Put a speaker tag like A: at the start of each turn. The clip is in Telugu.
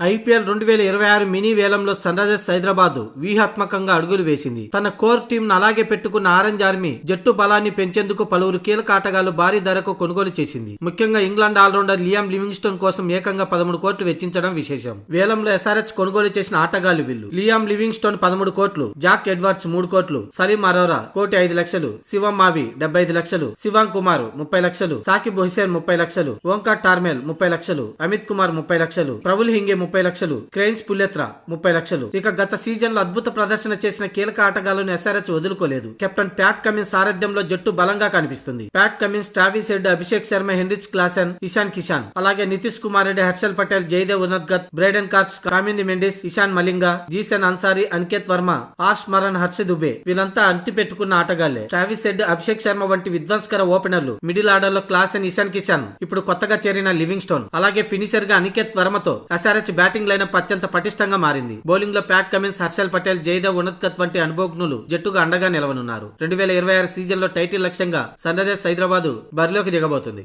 A: ఐపీఎల్ రెండు వేల ఇరవై ఆరు మినీ వేలంలో సన్ రైజర్స్ హైదరాబాద్ వ్యూహాత్మకంగా అడుగులు వేసింది. తన కోర్ టీంను అలాగే పెట్టుకున్న ఆరెంజ్ ఆర్మీ జట్టు బలాన్ని పెంచేందుకు పలువురు కీలక ఆటగాళ్ళు భారీ ధరకు కొనుగోలు చేసింది. ముఖ్యంగా ఇంగ్లాండ్ ఆల్రౌండర్ లియామ్ లివింగ్స్టోన్ కోసం ఏకంగా పదమూడు కోట్లు వెచ్చించడం విశేషం. వేలంలో ఎస్ఆర్హెచ్ కొనుగోలు చేసిన ఆటగాళ్ళు వీళ్ళు. లియామ్ లివింగ్స్టోన్ పదమూడు కోట్లు జాక్ ఎడ్వర్డ్స్ మూడు కోట్లు సలీం అరోరా కోటి ఐదు లక్షలు శివం మావి డెబ్బై ఐదు లక్షలు శివాంగ్ కుమార్ ముప్పై లక్షలు సాకిబ్ హుసేన్ ముప్పై లక్షలు ఓంకార్ టార్మెల్ ముప్పై లక్షలు అమిత్ కుమార్ ముప్పై లక్షలు ప్రబుల్ హింగే ముప్పై లక్షలు. క్రెయిన్స్ పుల్లెత్ర ముప్పై లక్షలు. ఇక గత సీజన్లో అద్భుత ప్రదర్శన చేసిన కీలక ఆటగాళ్ళను ఎస్ఆర్హెచ్ వదులుకోలేదు. కెప్టెన్ ప్యాట్ కమిన్స్ సారథ్యంలో జట్టు బలంగా కనిపిస్తుంది. Pat Cummins Travis Head Abhishek Sharma Heinrich Klaasen Ishan Kishan. అలాగే నితీష్ కుమార్ రెడ్డి హర్షల్ పటేల్ జయదేవ్ ఉనద్గత్ బ్రైడెన్ కార్స్ కామింది మెండిస్ ఇషాన్ మలింగా జీసన్ అన్సారీ అనికేత్ వర్మ ఆష్ మరన్ హర్ష దుబే వీళ్ళంతా అంటి పెట్టుకున్న ఆటగాళ్ళే. ట్రావిస్ హెడ్ అభిషేక్ శర్మ వంటి విధ్వంసకర ఓపెనర్లు. మిడిల్ ఆర్డర్లో క్లాసన్ ఇషాన్ కిషాన్. ఇప్పుడు కొత్తగా చేరిన లివింగ్ స్టోన్ అలాగే ఫినిషర్గా అనికేత్ వర్మతో ఎస్ఆర్హెచ్ బ్యాటింగ్ లైనప్ అత్యంత పటిష్టంగా మారింది. బౌలింగ్లో ప్యాక్ కమిన్స్ హర్షల్ పటేల్ జయదేవ్ ఉనత్కత్ వంటి అనుభవజ్ఞులు జట్టుగా అండగా నిలవనున్నారు. రెండు వేల ఇరవై ఆరు సీజన్లో టైటిల్ లక్ష్యంగా సన్ రైజర్స్ హైదరాబాద్ బరిలోకి దిగబోతుంది.